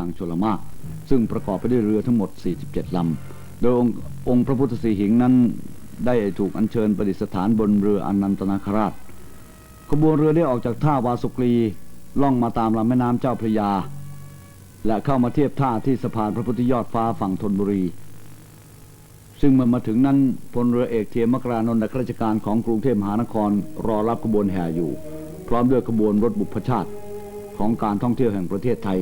ทางชลมาก ซึ่งประกอบไปด้วยเรือทั้งหมด 47 ลำ โดยองค์องค์พระพุทธสีหิงนั้นได้ถูกอัญเชิญประดิษฐานบนเรืออนันตนาคราช ขบวนเรือได้ออกจากท่าวาสุกรีล่องมาตามลำแม่น้ำเจ้าพระยา และเข้ามาเทียบท่าที่สะพานพระพุทธยอดฟ้าฝั่งธนบุรี ซึ่งเมื่อมาถึงนั้นพลเรือเอกเทียมมกรานนท์ข้าราชการของกรุงเทพมหานครรอรับขบวนแห่อยู่ พร้อมด้วยขบวนรถบุพชาติของการท่องเที่ยวแห่งประเทศไทย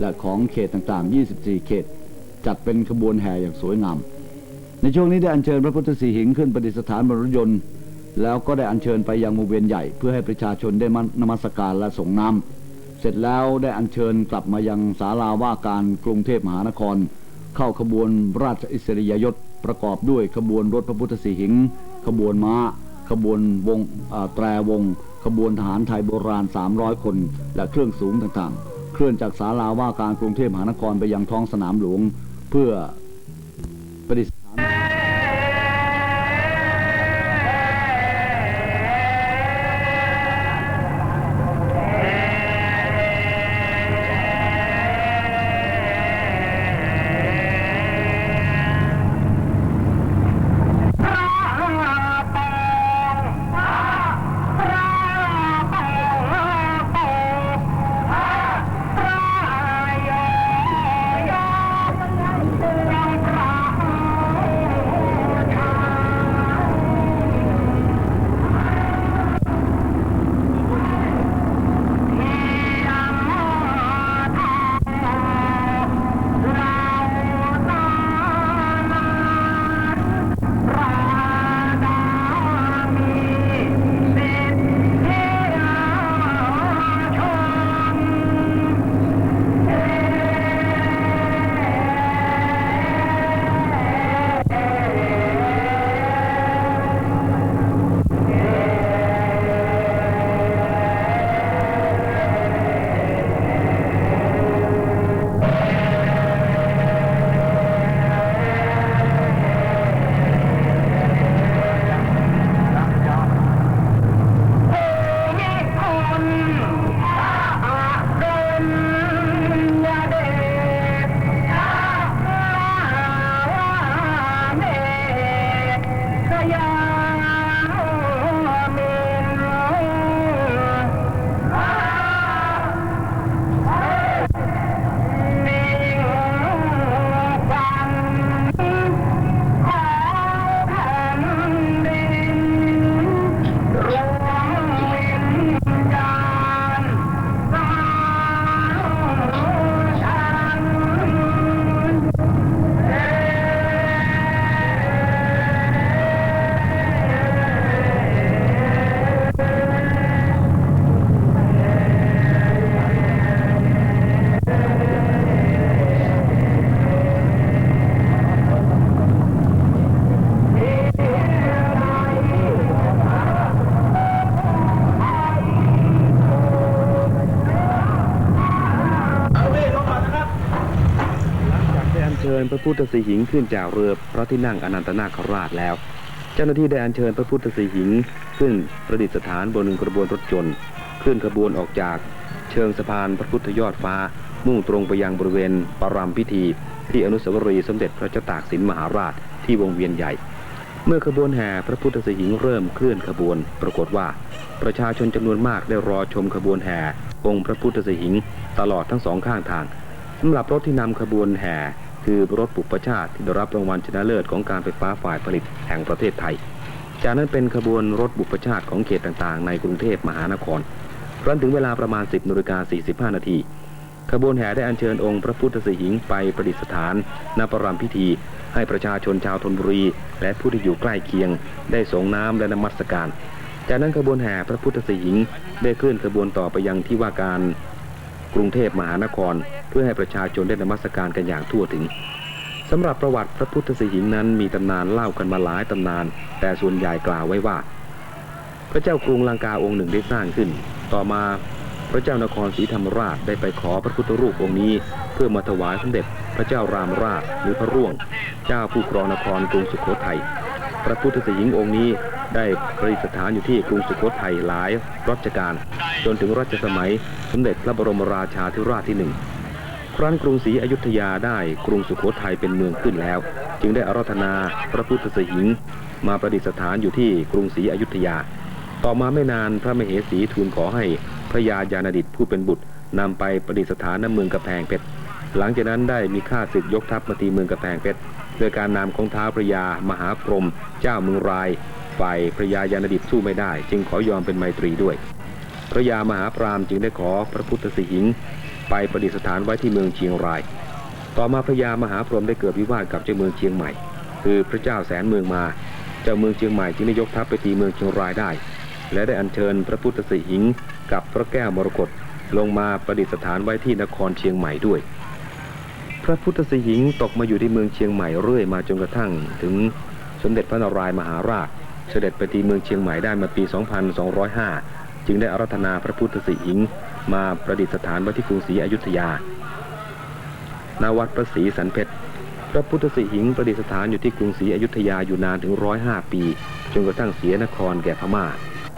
และของเขตต่างๆ 24 เขต จัดเป็นขบวนแห่อย่างสวยงาม ในช่วงนี้ได้อัญเชิญพระพุทธสีหิงขึ้นประดิษฐานบนรถยนต์ แล้วก็ได้อัญเชิญไปยังวงเวียนใหญ่เพื่อให้ประชาชนได้มานมัสการและส่งน้ำเสร็จแล้วได้อัญเชิญกลับมายังศาลาว่าการกรุงเทพมหานคร เข้าขบวนราชอิสริยยศประกอบด้วยขบวนรถพระพุทธสีหิง ขบวนม้า ขบวนวงแตรวง ขบวนทหารไทยโบราณ 300 คน และเครื่องสูงต่างๆ เคลื่อนจากศาลาว่าการกรุงเทพมหานครไปยังท้องสนามหลวง เพื่อประดิษ พระพุทธสีหิงขึ้นจากเรือพระที่นั่งอนันตนาคราชแล้ว เจ้าหน้าที่ได้อัญเชิญพระพุทธสีหิงขึ้นประดิษฐานบนหนึ่งกระบวนรถยนต์เคลื่อนขบวนออกจากเชิงสะพานพระพุทธยอดฟ้า มุ่งตรงไปยังบริเวณปรามพิธี ที่อนุสาวรีย์สมเด็จพระเจ้าตากสินมหาราชที่วงเวียนใหญ่ เมื่อขบวนแห่พระพุทธสีหิงเริ่มเคลื่อนขบวน ปรากฏว่า ประชาชนจำนวนมากได้รอชมขบวนแห่องค์พระพุทธสีหิง ตลอดทั้งสองข้างทางสำหรับรถที่นำขบวนแห่ คือรถปุปชาติที่ได้รับรางวัลชนะเลิศของการไฟฟ้าฝ่ายผลิตแห่งประเทศไทย จากนั้นเป็นขบวนรถบุปชาติของเขตต่างๆ ในกรุงเทพมหานครรั้นถึงเวลาประมาณ 10นาฬิกา45 นาทีขบวนแห่ได้อัญเชิญองค์พระพุทธสีหิงไปประดิษฐานณประรามพิธี ให้ประชาชนชาวธนบุรี และผู้ที่อยู่ใกล้เคียง ได้ส่งน้ำและนมัสการ จากนั้นขบวนแห่พระพุทธสีหิงได้เคลื่อนขบวนต่อไปยังที่ว่าการ กรุงเทพมหานคร เพื่อให้ประชาชนได้นมัสการกันอย่างทั่วถึงสำหรับประวัติพระพุทธสีหิงนั้นมีตำนานเล่ากันมาหลายตำนาน แต่ส่วนใหญ่กล่าวไว้ว่า พระเจ้ากรุงลังกาองค์หนึ่งได้สร้างขึ้น ต่อมาพระเจ้านครศรีธรรมราชได้ไปขอพระพุทธรูปองค์นี้ เพื่อมาถวายสมเด็จพระเจ้ารามราชหรือพระร่วง เจ้าผู้ครองนครกรุงสุโขทัยพระพุทธสีหิงองค์นี้ได้ประดิษฐานอยู่ที่กรุงสุโขทัยหลายรัชกาล จนถึงรัชสมัยสมเด็จพระบรมราชาธิราชที่หนึ่งครั้นกรุงศรีอยุธยาได้กรุงสุโขทัยเป็นเมืองขึ้นแล้ว จึงได้อาราธนาพระพุทธสหิงค์มาประดิษฐานอยู่ที่กรุงศรีอยุธยา ต่อมาไม่นานพระมเหสีทูลขอให้พระยายานดิตผู้เป็นบุตรนำไปประดิษฐานณเมืองกระแพงเพชรหลังจากนั้นได้มีข้าศึกยกทัพมาตีเมืองกระแพงเพชรโดยการนำของท้าพระยามหาพรหมเจ้าเมืองราย ฝ่ายพระยายานดิตสู้ไม่ได้ จึงขอยอมเป็นไมตรีด้วย พระยามหาพรามจึงได้ขอพระพุทธสิหิงค์ไปประดิษฐานไว้ที่เมืองเชียงราย ต่อมาพระยามหาพรหมได้เกิดวิวาทกับเจ้าเมืองเชียงใหม่ คือพระเจ้าแสนเมืองมา เจ้าเมืองเชียงใหม่จึงได้ยกทัพไปตีเมืองเชียงรายได้ และได้อัญเชิญพระพุทธสิหิงค์กับพระแก้วมรกตลงมาประดิษฐานไว้ที่นครเชียงใหม่ด้วย พระพุทธสิหิงค์ตกมาอยู่ที่เมืองเชียงใหม่เรื่อยมาจนกระทั่ง ถึงสมเด็จพระนารายมหาราช เสด็จไปตีเมืองเชียงใหม่ได้มาปี 2205 จึงได้อารัธนาพระพุทธสิหิงค์มาประดิษฐานไว้ที่กรุงศรีอยุธยาณวัดพระศรีสันเพชรพระพุทธสิหิงค์ประดิษฐานอยู่ที่กรุงศรีอยุธยาอยู่นานถึงร้อยห้าปี จนกระทั่งเสียนครแก่พม่า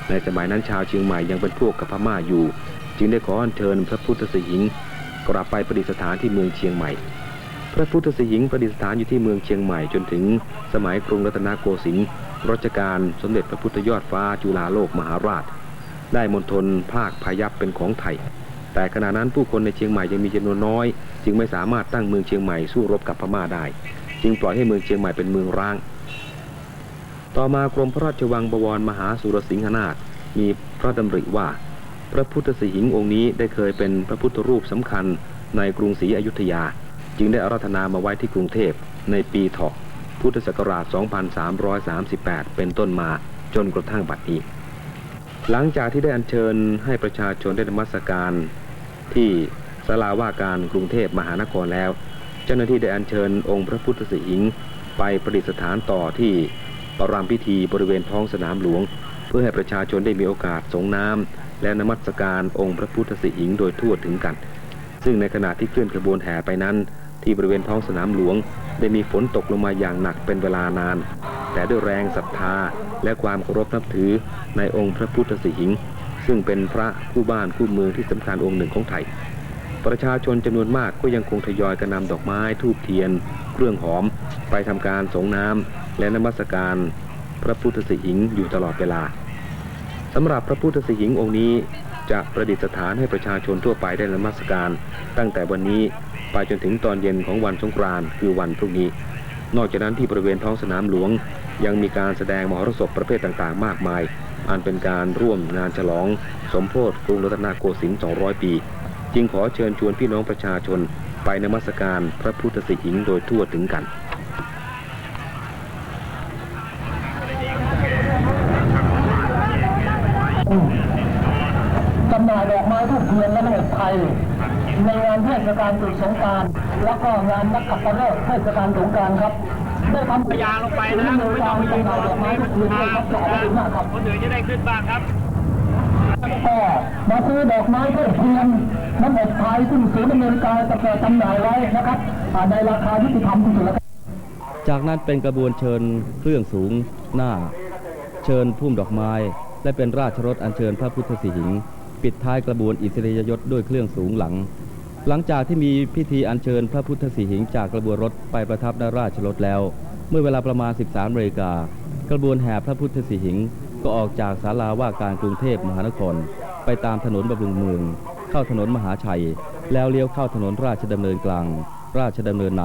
ในสมัยนั้นชาวเชียงใหม่ยังเป็นพวกกับพม่าอยู่ จึงได้ขออัญเชิญพระพุทธสิหิงค์กลับไปประดิษฐานที่เมืองเชียงใหม่ พระพุทธสิหิงค์ประดิษฐานอยู่ที่เมืองเชียงใหม่จนถึงสมัยกรุงรัตนโกสินทร์รัชกาลสมเด็จพระพุทธยอดฟ้าจุฬาโลกมหาราช ได้มณฑลภาคพายัพเป็นของไทย แต่ขณะนั้นผู้คนในเชียงใหม่ยังมีจำนวนน้อย จึงไม่สามารถตั้งเมืองเชียงใหม่สู้รบกับพม่าได้ จึงปล่อยให้เมืองเชียงใหม่เป็นเมืองร้าง ต่อมากรมพระราชวังบวรมหาสุรสิงหนาถมีพระดำริว่า พระพุทธสิหิงองค์นี้ได้เคยเป็นพระพุทธรูปสำคัญในกรุงศรีอยุธยา จึงได้อาราธนามาไว้ที่กรุงเทพในปีเถาะพุทธศักราช 2338 เป็นต้นมาจนกระทั่งบัดนี้ หลังจากที่ได้อัญเชิญให้ประชาชนได้นมัสการที่ศาลาว่าการกรุงเทพมหานครแล้ว เจ้าหน้าที่ได้อัญเชิญองค์พระพุทธสิหิงค์ไปประดิษฐานต่อที่ประรามพิธีบริเวณท้องสนามหลวง เพื่อให้ประชาชนได้มีโอกาสสงน้ำและนมัสการองค์พระพุทธสิหิงค์โดยทั่วถึงกัน ซึ่งในขณะที่เคลื่อนขบวนแห่ไปนั้น ที่บริเวณท้องสนามหลวง ได้มีฝนตกลงมาอย่างหนักเป็นเวลานาน แต่ด้วยแรงศรัทธาและความเคารพนับถือในองค์พระพุทธสิหิงค์ซึ่งเป็นพระคู่บ้านคู่เมืองที่สำคัญองค์หนึ่งของไทย ประชาชนจำนวนมากก็ยังคงทยอยกันนำดอกไม้ทูบเทียน เครื่องหอม ไปทำการสงน้ำและนมัสการ พระพุทธสิหิงค์อยู่ตลอดเวลาสำหรับพระพุทธสิหิงค์องค์นี้จะประดิษฐานให้ประชาชนทั่วไปได้นมัสการ ตั้งแต่วันนี้ไปจนถึงตอนเย็นของวันสงกรานต์คือวันพรุ่งนี้ นอกจากนั้นที่บริเวณท้องสนามหลวง ยังมีการแสดงมหรสพประเภทต่างๆ มากมาย อันเป็นการร่วมงานฉลอง สมโพธิกรุงรัตนโกสินทร์200 ปี จึงขอเชิญชวนพี่น้องประชาชน ไปนมัสการพระพุทธสิหิงค์โดยทั่วถึงกันจำหน่ายดอกไม้ทูบเทียนและขนมไทยในงานเทศกาลตรุษสงกราร แล้วก็งานนักขัตฤกษ์เทศกาลสงกรารครับ พยางลงไปนะไม่ต้องไปยืนรอดอกไม้ทูบเทียนด้วยครับขอบคุณมากครับคนอื่นจะได้ขึ้นบ้างครับก็มาซื้อดอกไม้ทูบเทียนน้ำอบไทยซึ่งศูนย์อเมริกาจะเปิดจำหน่ายไว้นะครับอ่ในราคาที่ติธรรมที่สุดแล้วครับจากนั้นเป็นกระบวนเชิญเครื่องสูงหน้า เชิญพุ่มดอกไม้ และเป็นราชรถอัญเชิญพระพุทธสิหิงค์ปิดท้ายกระบวนอิสริยยศด้วยเครื่องสูงหลัง หลังจากที่มีพิธีอัญเชิญพระพุทธสิหิงจากกระบวนรถไปประทับณราชรถแล้ว เมื่อเวลาประมาณ 13นาฬิกากระบวนแห่พระพุทธสิหิงก็ออกจากศาลาว่าการกรุงเทพมหานคร ไปตามถนนบำรุงเมือง เข้าถนนมหาชัย แล้วเลี้ยวเข้าถนนราชดำเนินกลาง ราชดำเนินใน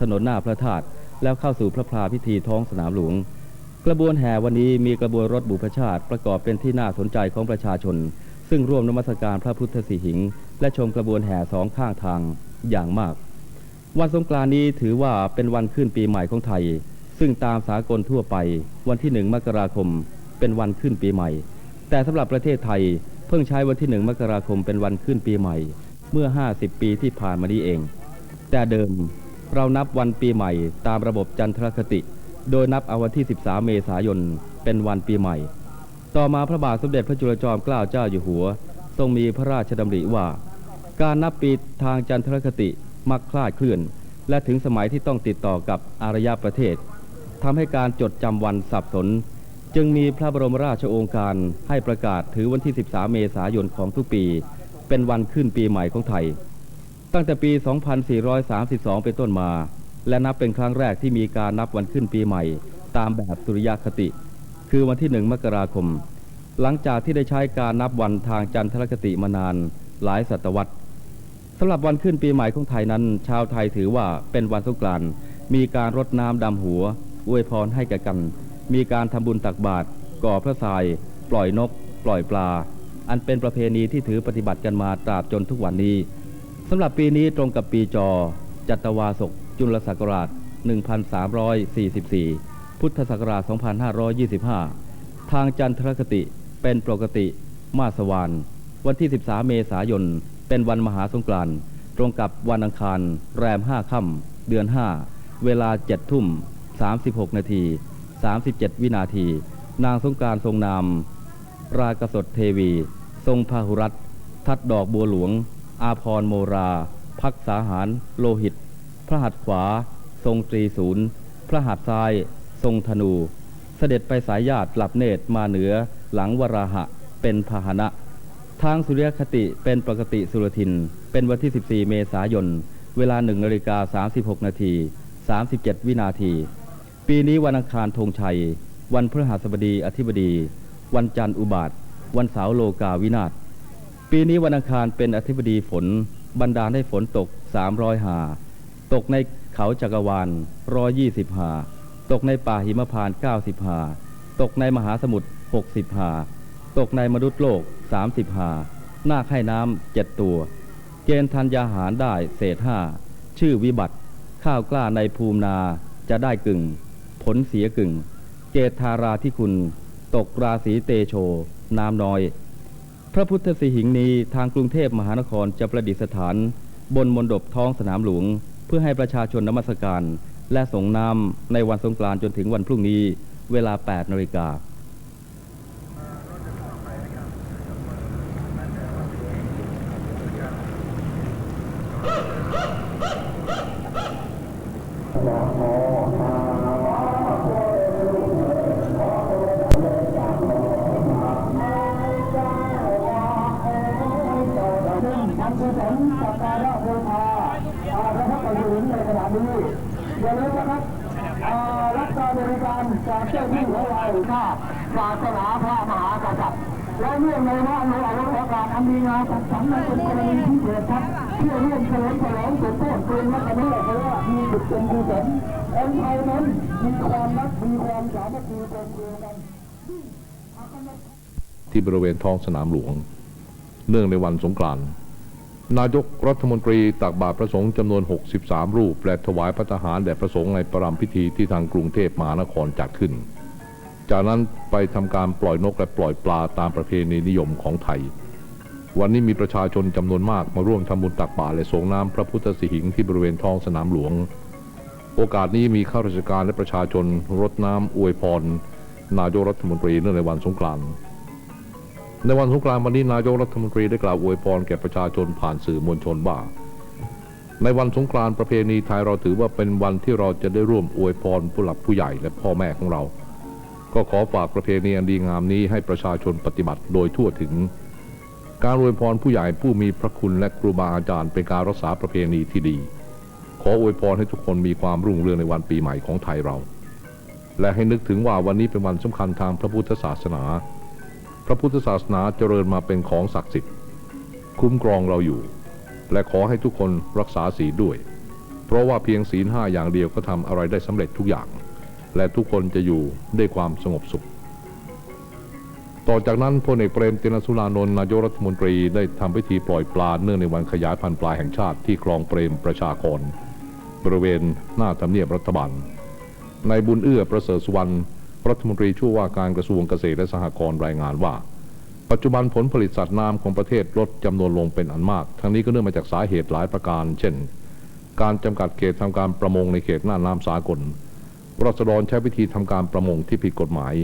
ถนนหน้าพระธาตุแล้วเข้าสู่พระพลาพิธีท้องสนามหลวง กระบวนแห่วันนี้มีกระบวนรถบุพชาติประกอบเป็นที่น่าสนใจของประชาชน ซึ่งร่วมนมัสการพระพุทธสีหิง และชมกระบวนแห่สองข้างทางอย่างมาก วันสงกรานต์นี้ถือว่าเป็นวันขึ้นปีใหม่ของไทย ซึ่งตามสากลทั่วไป วันที่หนึ่งมกราคม เป็นวันขึ้นปีใหม่ แต่สำหรับประเทศไทยเพิ่งใช้วันที่หนึ่งมกราคมเป็นวันขึ้นปีใหม่ เมื่อ 50 ปีที่ผ่านมานี้เอง แต่เดิมเรานับวันปีใหม่ตามระบบจันทรคติ โดยนับเอาวันที่ 13 เมษายนเป็นวันปีใหม่ ต่อมาพระบาทสมเด็จพระจุลจอมเกล้าเจ้าอยู่หัว ทรงมีพระราชดำริว่า การนับปีทางจันทรคติมักคลาดเคลื่อน และถึงสมัยที่ต้องติดต่อกับอารยประเทศทำให้การจดจำวันสับสน จึงมีพระบรมราชโองการให้ประกาศถือวันที่ 13 เมษายนของทุกปี เป็นวันขึ้นปีใหม่ของไทย ตั้งแต่ปี 2432 เป็นต้นมา และนับเป็นครั้งแรกที่มีการนับวันขึ้นปีใหม่ ตามแบบสุริยคติ คือวันที่หนึ่งมกราคม หลังจากที่ได้ใช้การนับวันทางจันทรคติมานานหลายศตวรรษสำหรับวันขึ้นปีใหม่ของไทยนั้น ชาวไทยถือว่าเป็นวันสงกรานต์มีการรดน้ำดำหัว อวยพรให้แก่กัน มีการทำบุญตักบาตรก่อพระทราย ปล่อยนก ปล่อยปลา อันเป็นประเพณีที่ถือปฏิบัติกันมาตราบจนทุกวันนี้สำหรับปีนี้ตรงกับปีจอ จัตวาศกจุลศักราช 1344 พุทธศักราช 2525 ทางจันทรคติเป็นปกติมาสวานวันที่ 13 เมษายน เป็นวันมหาสงกรานต์ตรงกับวันอังคาร แรม 5 ค่ำเดือน 5 เวลา 7 ทุ่ม 36 นาที 37 วินาที นางสงกานต์ทรงนาม รากสดเทวี ทรงพาหุรัตทัดดอกบัวหลวง อาพรโมรา พักษาหาร โลหิต พระหัตถ์ขวา ทรงตรีศูนย์ พระหัตถ์ซ้าย ทรงธนู เสด็จไปสายญาติหลับเนตรมาเหนือหลังวราหะเป็นพาหนะ ทางสุริยคติเป็นปกติสุรทิน เป็นวันที่ 14 เมษายน เวลา1นาฬิกา36 นาที 37 วินาที ปีนี้วันอังคารธงชัย วันพฤหัสบดีอธิบดี วันจันทร์อุบาท วันเสาร์โลกาวินาศปีนี้วันอังคารเป็นอธิบดีฝน บรรดาให้ฝนตก 300 หา ตกในเขาจักรวาล120 หา ตกในป่าหิมพานต์90หา ตกในมหาสมุทร60หา ตกในมนุษย์โลก 30หา นาคให้น้ำเจ็ดตัว เกณฑ์ธัญญาหารได้เศษห้า ชื่อวิบัติ ข้าวกล้าในภูมินาจะได้กึ่ง ผลเสียกึ่งเกธาราที่คุณ ตกราศีเตโช น้ำน้อย พระพุทธสีหิงนี้ทางกรุงเทพมหานครจะประดิษฐาน บนมณฑปท้องสนามหลวง เพื่อให้ประชาชนนมัสการ และส่งน้ำในวันสงกรานต์จนถึงวันพรุ่งนี้เวลา 8นาฬิกา อย่าลืมนะครับรับการบริการจากเจ้าที่ของเราค่ะศาสนาพระมหากษัตริย์และเรื่องในว่าในอวโอกาสอันดีงามของสังในเป็นกรณีพิเศษครับเพื่อร่วมเฉลิมฉลองสมโภชคืนวัฒนธรรมเพราะว่ามีบุตรเป็นกุศลคนไทยนั้นมีความรักมีความสามัคคีกลมเกลียวกันที่บริเวณท้องสนามหลวง เนื่องในวันสงกรานต์ นายกรัฐมนตรีตักบาตรพระสงฆ์จำนวน 63 รูป และถวายพระทหารแด่พระสงฆ์ในประรำพิธีที่ทางกรุงเทพมหานครจัดขึ้น จากนั้นไปทำการปล่อยนกและปล่อยปลาตามประเพณีนิยมของไทย วันนี้มีประชาชนจำนวนมากมาร่วมทำบุญตักบาตรและส่งน้ำพระพุทธสิหิงที่บริเวณท้องสนามหลวง โอกาสนี้มีข้าราชการและประชาชนรดน้ำอวยพร นายกรัฐมนตรีเนื่องในวันสงกรานต์ ในวันสงกรานต์วันนี้นายกรัฐมนตรีได้กล่าวอวยพรแก่ประชาชนผ่านสื่อมวลชนว่า ในวันสงกรานต์ประเพณีไทยเราถือว่าเป็นวันที่เราจะได้ร่วมอวยพรผู้หลักผู้ใหญ่และพ่อแม่ของเรา ก็ขอฝากประเพณีอันดีงามนี้ให้ประชาชนปฏิบัติโดยทั่วถึง การอวยพรผู้ใหญ่ผู้มีพระคุณและครูบาอาจารย์เป็นการรักษาประเพณีที่ดี ขออวยพรให้ทุกคนมีความรุ่งเรืองในวันปีใหม่ของไทยเรา และให้นึกถึงว่าวันนี้เป็นวันสำคัญทางพระพุทธศาสนา พระพุทธศาสนาเจริญมาเป็นของศักดิ์สิทธิ์ คุ้มครองเราอยู่ และขอให้ทุกคนรักษาศีลด้วย เพราะว่าเพียงศีลห้าอย่างเดียวก็ทำอะไรได้สำเร็จทุกอย่าง และทุกคนจะอยู่ด้วยความสงบสุข ต่อจากนั้นพลเอกเปรมตินสุรานนท์นายกรัฐมนตรีได้ทำพิธีปล่อยปลาเนื่องในวันขยายพันธุ์ปลาแห่งชาติที่คลองเปรมประชากร บริเวณหน้าทำเนียบรัฐบาลนายบุญเอื้อประเสริฐสุวรรณ รัฐมนตรีช่วยว่าการกระทรวงเกษตรและสหกรณ์รายงานว่า ปัจจุบันผลผลิตสัตว์น้ำของประเทศลดจำนวนลงเป็นอันมาก ทั้งนี้ก็เนื่องมาจากสาเหตุหลายประการ เช่น การจำกัดเขตทำการประมงในเขตหน้าน้ำสากลรัษฎรใช้วิธีทำการประมงที่ผิดกฎหมาย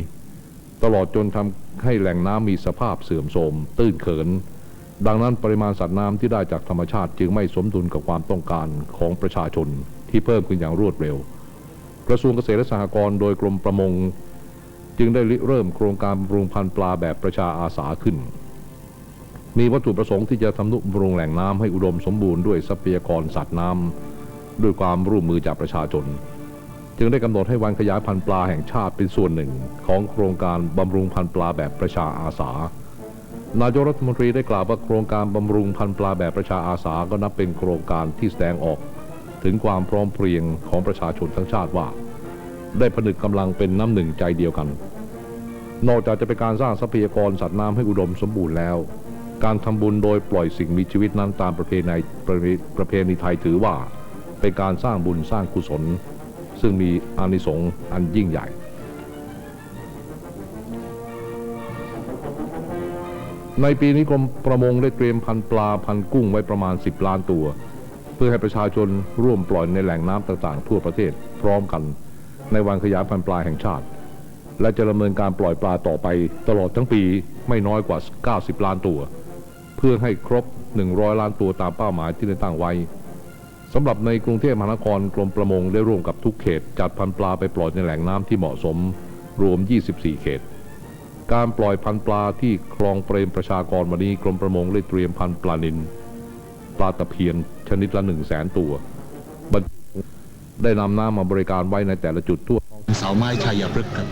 ตลอดจนทำให้แหล่งน้ำมีสภาพเสื่อมโทรมตื้นเขิน ดังนั้นปริมาณสัตว์น้ำที่ได้จากธรรมชาติจึงไม่สมดุลกับความต้องการของประชาชนที่เพิ่มขึ้นอย่างรวดเร็ว กระทรวงเกษตรและสหกรณ์โดยกรมประมง จึงได้ริเริ่มโครงการบำรุงพันธุ์ปลาแบบประชาอาสาขึ้น มีวัตถุประสงค์ที่จะทำนุบำรุงแหล่งน้ำให้อุดมสมบูรณ์ด้วยทรัพยากรสัตว์น้ำด้วยความร่วมมือจากประชาชน จึงได้กำหนดให้วันขยายพันธุ์ปลาแห่งชาติเป็นส่วนหนึ่ง ของโครงการบำรุงพันธุ์ปลาแบบประชาอาสานายกรัฐมนตรีได้กล่าวว่าโครงการบำรุงพันธุ์ปลาแบบประชาอาสาก็นับเป็นโครงการที่แสดงออก ถึงความพร้อมเพรียงของประชาชนทั้งชาติว่า ได้ผนึกกำลังเป็นน้ำหนึ่งใจเดียวกัน นอกจากจะเป็นการสร้างทรัพยากรสัตว์น้ำให้อุดมสมบูรณ์แล้ว การทำบุญโดยปล่อยสิ่งมีชีวิตนั้นตามประเพณีประเพประเพณีไทยถือว่า เป็นการสร้างบุญสร้างกุศล ซึ่งมีอานิสงส์อันยิ่งใหญ่ในปีนี้กรมประมงได้เตรียมพันปลาพันกุ้งไว้ประมาณ 10 ล้านตัว เพื่อให้ประชาชนร่วมปล่อยในแหล่งน้ำต่างๆ ทั่วประเทศพร้อมกัน ในวันขยายพันธุ์ปลาแห่งชาติ และจะดำเนินการปล่อยปลาต่อไปตลอดทั้งปีไม่น้อยกว่า 90 ล้านตัว เพื่อให้ครบ 100 ล้านตัวตามเป้าหมายที่ได้ตั้งไว้สำหรับในกรุงเทพมหานครกรมประมงได้ร่วมกับทุกเขต จัดพันธุ์ปลาไปปล่อยในแหล่งน้ำที่เหมาะสม รวม 24 เขต การปล่อยพันธุ์ปลาที่คลองเปรมประชากรวันนี้กรมประมงได้เตรียมพันธุ์ปลานิลปลาตะเพียนชนิดละ1 0 0 0 0แสนตัวบ ได้นำน้ำมาบริการไว้ในแต่ละจุดทั่วเสาไม้ชัยพฤกษ์ครับ